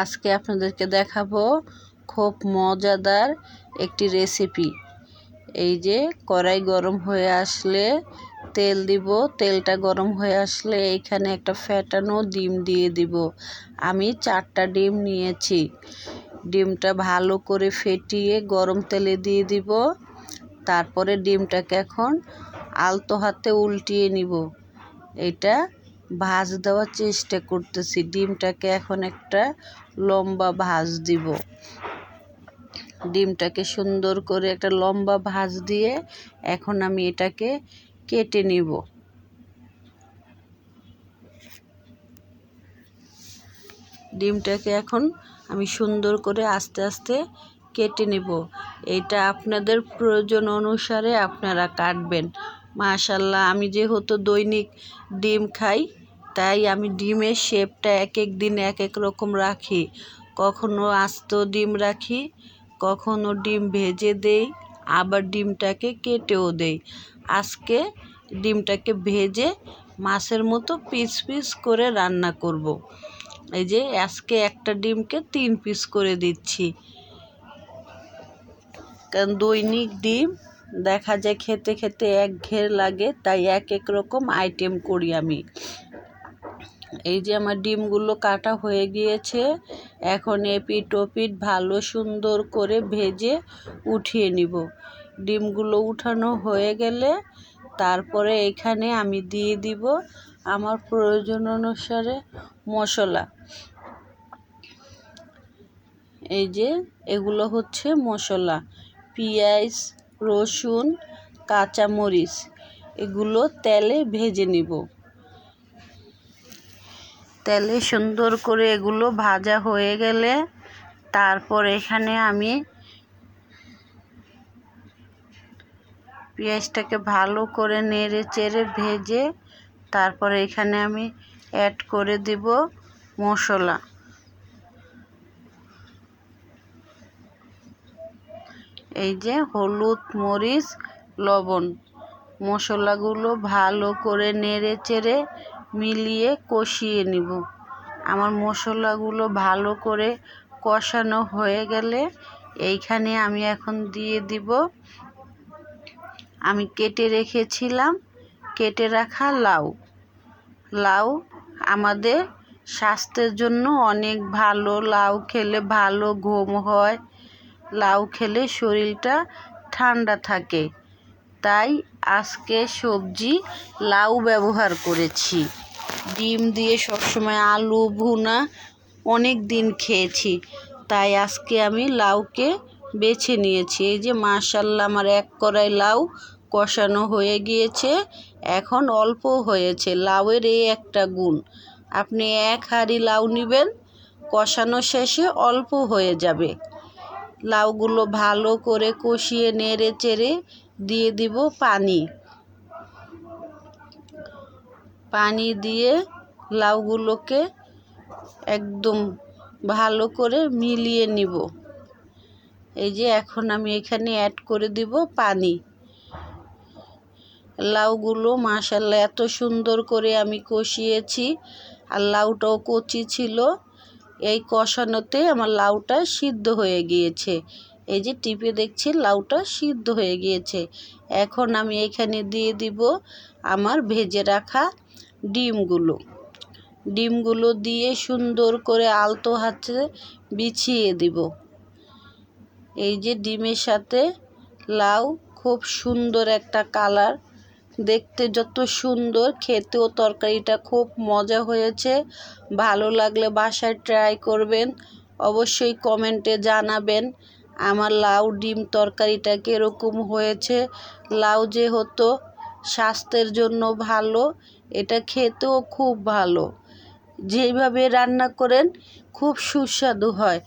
আজকে আপনাদেরকে দেখাবো খুব মজাদার একটি রেসিপি এই যে কড়াই গরম হয়ে আসলে তেল দিব, তেলটা গরম হয়ে আসলে এইখানে একটা ফ্যাটানো ডিম দিয়ে দিব। আমি চারটা ডিম নিয়েছি। ডিমটা ভালো করে ফেটিয়ে গরম তেলে দিয়ে দিব। তারপরে ডিমটাকে এখন আলতো হাতে উল্টিয়ে নিব। এটা ভাজ দেওয়ার চেষ্টা করতেছি। ডিমটাকে এখন একটা লম্বা ভাঁজ দিব। ডিমটাকে সুন্দর করে একটা লম্বা ভাঁজ দিয়ে এখন আমি এটাকে কেটে নিব। ডিমটাকে এখন আমি সুন্দর করে আস্তে আস্তে কেটে নেব। এটা আপনাদের প্রয়োজন অনুসারে আপনারা কাটবেন। মাশাল্লাহ আমি যেহেতু দৈনিক ডিম খাই তাই আমি ডিমের শেপটা এক এক দিন এক এক রকম রাখি। কখনো আস্ত ডিম রাখি, কখনো ডিম ভেজে দেই, আবার ডিমটাকে কেটেও দেই। আজকে ডিমটাকে ভেজে মাছের মতো পিস পিস করে রান্না করব। এই যে আজকে একটা ডিমকে তিন পিস করে দিচ্ছি। কারণ দৈনিক ডিম, দেখা যায় খেতে খেতে এক ঘের লাগে, তাই এক এক রকম আইটেম করি আমি। এই যে আমার ডিমগুলো কাটা হয়ে গিয়েছে, এখন এপিট ওপিট ভালো সুন্দর করে ভেজে উঠিয়ে নিব। ডিমগুলো উঠানো হয়ে গেলে তারপরে এখানে আমি দিয়ে দিব আমার প্রয়োজন অনুসারে মশলা। এই যে এগুলো হচ্ছে মশলা, পেঁয়াজ, রসুন, কাঁচামরিচ, এগুলো তেলে ভেজে নিব। তেলে সুন্দর করে এগুলো ভাজা হয়ে গেলে তারপর এখানে আমি পেঁয়াজটাকে ভালো করে নেড়ে চেড়ে ভেজে তারপরে এখানে আমি অ্যাড করে দিব মশলা। এই যে হলুদ, মরিচ, লবণ। মশলাগুলো ভালো করে নেড়ে চেড়ে মিলিয়ে কষিয়ে নিব। আমার মশলাগুলো ভালো করে কষানো হয়ে গেলে এইখানে আমি এখন দিয়ে দিব। আমি কেটে রেখেছিলাম, কেটে রাখা লাউ। লাউ আমাদের স্বাস্থ্যের জন্য অনেক ভালো। লাউ খেলে ভালো ঘুম হয়, লাউ খেলে শরীরটা ঠান্ডা থাকে। তাই আজকে সবজি লাউ ব্যবহার করেছি। ডিম দিয়ে সবসময় আলু, ভুনা অনেক দিন খেয়েছি। তাই আজকে আমি লাউকে বেছে নিয়েছি। এই যে মাশাল্লাহ আমার এক কড়াই লাউ কষানো হয়ে গিয়েছে। এখন অল্প হয়েছে, লাউয়ের এই একটা গুণ। আপনি এক হাঁড়ি লাউ নেবেন, কষানো শেষে অল্প হয়ে যাবে। লাউগুলো ভালো করে কষিয়ে নেড়ে চেড়ে দিয়ে দিব পানি। পানি দিয়ে লাউগুলোকে একদম ভালো করে মিলিয়ে নিব। এই যে এখন আমি এখানে অ্যাড করে দিব পানি। লাউগুলো মাশাল্লাহ এত সুন্দর করে আমি কষিয়েছি আর লাউটাও কচি ছিল। এই কষানোতে আমার লাউটা সিদ্ধ হয়ে গিয়েছে। এই যে টিপে দেখছি লাউটা সিদ্ধ হয়ে গিয়েছে। এখন আমি এখানে দিয়ে দিব আমার ভেজে রাখা ডিমগুলো। ডিমগুলো দিয়ে সুন্দর করে আলতো হাতে বিছিয়ে দিব। এই যে ডিমের সাথে লাউ খুব সুন্দর একটা কালার। দেখতে যত সুন্দর, খেতেও তরকারিটা খুব মজা হয়েছে। ভালো লাগলে বাসায় ট্রাই করবেন। অবশ্যই কমেন্টে জানাবেন। আমার লাউ ডিম তরকারিটা কীরকম হয়েছে? লাউ যে হতো, স্বাস্থ্যের জন্য ভালো, এটা খেতেও খুব ভালো। যেইভাবে রান্না করেন, খুব সুস্বাদু হয়।